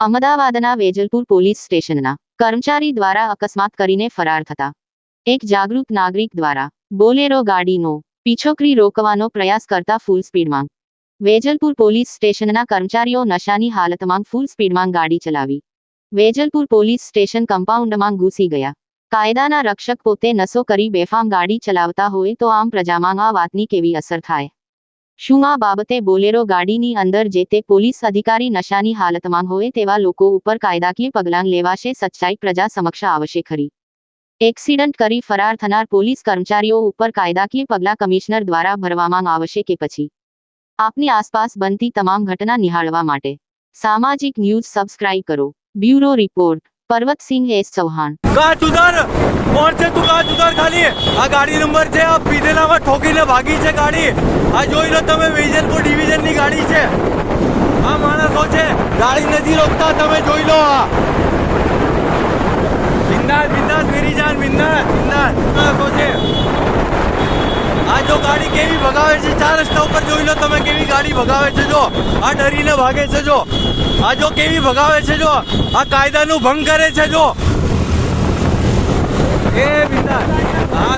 અમદાવાદના વેજલપુર પોલીસ સ્ટેશનના કર્મચારી દ્વારા અકસ્માત કરીને ફરાર થતા. એક જાગૃત નાગરિક દ્વારા બોલેરો ગાડીનો પીછોકરી રોકવાનો પ્રયાસ કરતા ફૂલ સ્પીડમાં વેજલપુર પોલીસ સ્ટેશનના કર્મચારીઓ નશાની હાલતમાં ફૂલ સ્પીડમાં ગાડી ચલાવી. વેજલપુર પોલીસ સ્ટેશન કમ્પાઉન્ડમાં ઘૂસી ગયા. કાયદાના રક્ષક પોતે નશો કરી બેફામ ગાડી ચલાવતા હોય તો આમ પ્રજામાં આ વાતની કેવી અસર થાય? શું આ બાબતે બોલેરો ગાડીની અંદર જે તે પોલીસ અધિકારી નશાની હાલતમાં હોય તેવા લોકો ઉપર કાયદાકીય પગલાં લેવાશે સચ્ચાઈ પ્રજા સમક્ષ આવશે ખરી. એક્સિડન્ટ કરી ફરાર થનાર પોલીસ કર્મચારીઓ ઉપર કાયદાકીય પગલાં કમિશનર દ્વારા ભરવામાં આવશે કે પછી? આપની આસપાસ બનતી તમામ ઘટના નિહાળવા માટે. સામાજિક ન્યૂઝ સબસ્ક્રાઇબ કરો. Bureau report. Parvatsinh S Chauhan કોણ છે તું કાચ ઉધર ખાલી આ ગાડી નંબર છે આ પીધેલામાં ઠોકીને ભાગી છે ગાડી આ જોઈ લો તમે વિજનપુર ડિવિઝનની ગાડી છે આ માણસો છે ગાડી નથી રોકતા તમે જોઈ લો આ બિંદાસ બિંદાસ મેરી જાન બિંદાસ બિંદાસ ગાડી કેવી ભગાવે છે? ચાર રસ્તા ઉપર જોઈ લો તમે કેવી ગાડી ભગાવે છે. જો, આ ડરીને ભાગે છે, જો. આ જો કેવી ભગાવે છે, જો. આ કાયદાનું ભંગ કરે છે, જો. એ આ